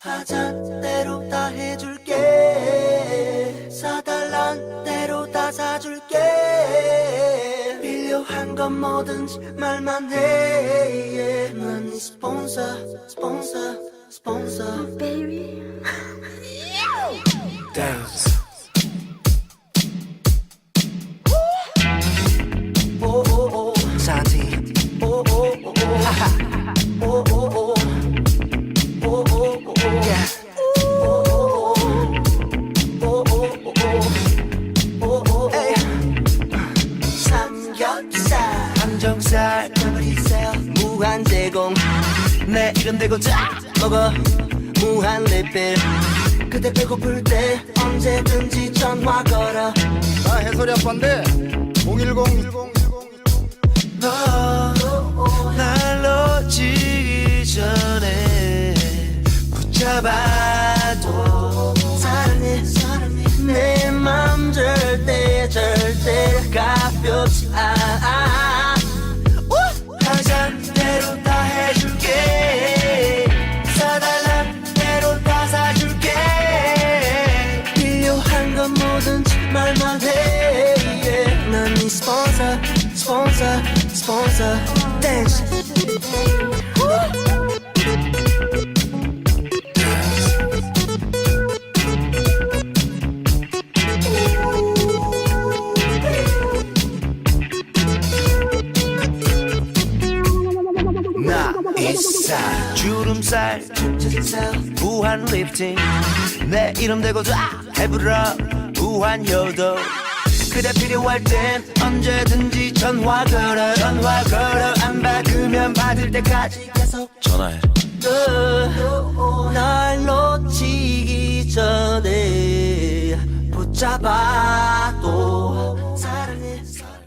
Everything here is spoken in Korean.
하잔 대로 다 해줄게. 사달란 대로 다 사줄게. 필요한 건 뭐든지 말만 해. 난네 스폰서 스폰서 스폰서 baby. dance. 오오오 산티 오오오 오오 항정살 버리세요. 무한 제공. 내 이름 대고 자 먹어. 무한 리필. 그때 배고플 때 언제든지 전화 걸어. 나 해설이 아빠인데. 010날 놓치기 전에 붙잡아도 사랑해. 사랑해. 내 맘 절대 절대 가볍지 않아 말만 해 yeah. 난네 스폰서 스폰서 스폰서. 댄스 주름살 무한 리프팅 내 이름 대고 다 해부러 무한 효도 그대 필요할 땐 언제든지 전화 걸어 전화 걸어. 안 받으면 받을 때까지 계속 전화해. 날 놓치기 전에 붙잡아도